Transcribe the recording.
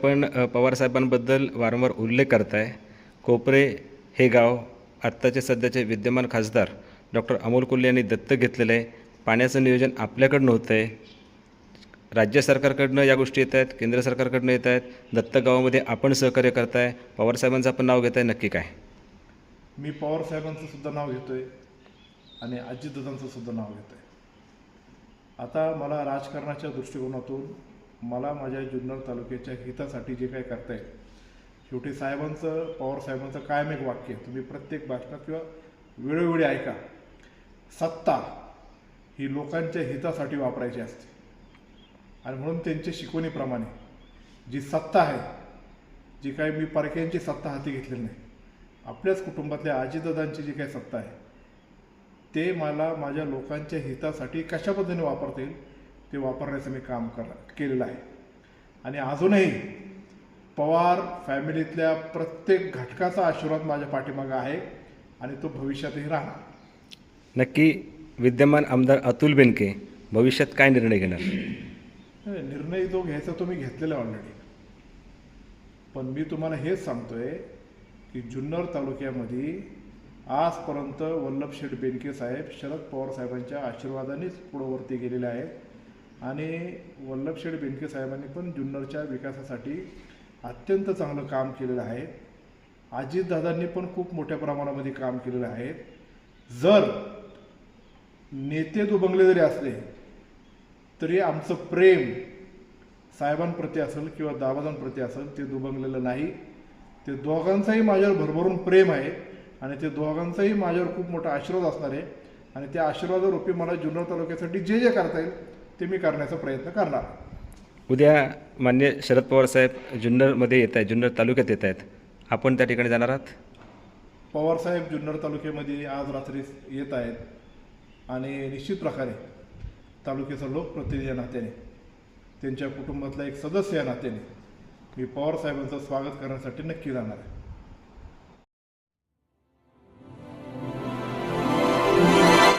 आपण पवारसाहेबांबद्दल वारंवार उल्लेख करताय. कोपरे हे गाव आत्ताचे सध्याचे विद्यमान खासदार डॉक्टर अमोल कुल्ले यांनी दत्तक घेतलेलं आहे. पाण्याचं नियोजन आपल्याकडनं होतं आहे राज्य सरकारकडनं या गोष्टी येत आहेत केंद्र सरकारकडनं येत आहेत. दत्तक गावामध्ये आपण सहकार्य करताय. पवारसाहेबांचं आपण नाव घेत आहे नक्की काय? मी पवार साहेबांचं सुद्धा नाव घेतोय आणि अजितदादांचं सुद्धा नाव घेतो आहे आता मला राजकारणाच्या दृष्टिकोनातून मला माझ्या जुन्नर तालुक्याच्या हितासाठी जे काही करता येईल शेवटी साहेबांचं पवार साहेबांचं कायम एक वाक्य आहे. तुम्ही प्रत्येक भाषणात किंवा वेळोवेळी ऐका सत्ता ही लोकांच्या हितासाठी वापरायची असते आणि म्हणून त्यांच्या शिकवणीप्रमाणे जी सत्ता आहे जी काही मी परक्यांची सत्ता हाती घेतलेली नाही आपल्याच कुटुंबातल्या आजीदादांची जी काही सत्ता आहे ते मला माझ्या लोकांच्या हितासाठी कशा पद्धतीने वापरता येईल ते वापरण्याचं मी काम कर केलेलं आहे. आणि अजूनही पवार फॅमिलीतल्या प्रत्येक घटकाचा आशीर्वाद माझ्या पाठीमागं आहे आणि तो भविष्यातही राहणार. नक्की विद्यमान आमदार अतुल बेनके भविष्यात काय निर्णय घेणार? निर्णय जो घ्यायचा तो मी घेतलेला ऑलरेडी पण मी तुम्हाला हेच सांगतोय की जुन्नर तालुक्यामध्ये आजपर्यंत वल्लभ शेठ बेनके साहेब शरद पवार साहेबांच्या आशीर्वादानेच पुढं गेलेले आहेत. आणि वल्लभ शेठ बेनके साहेबांनी पण जुन्नरच्या विकासासाठी अत्यंत चांगलं काम केलेलं आहे. अजितदादांनी पण खूप मोठ्या प्रमाणामध्ये काम केलेलं आहे. जर नेते दुबंगले जरी असले तरी आमचं प्रेम साहेबांप्रती असेल किंवा दाबाजांप्रती असेल ते दुबंगलेलं नाही. ते दोघांचाही माझ्यावर भरभरून प्रेम आहे आणि ते दोघांचाही माझ्यावर खूप मोठा आशीर्वाद असणार आहे. आणि त्या आशीर्वादारूपी मला जुन्नर तालुक्यासाठी जे जे करता येईल ते मी करण्याचा प्रयत्न करणार. उद्या मान्य शरद पवार साहेब जुन्नरमध्ये येत आहेत जुन्नर तालुक्यात येत आहेत. आपण त्या ठिकाणी जाणार आहात? पवारसाहेब जुन्नर तालुक्यामध्ये आज रात्री येत आहेत आणि निश्चित प्रकारे तालुक्याचा लोकप्रतिनिधी या नात्याने त्यांच्या कुटुंबातला एक सदस्य या नात्याने मी पवारसाहेबांचं स्वागत करण्यासाठी नक्की जाणार आहे.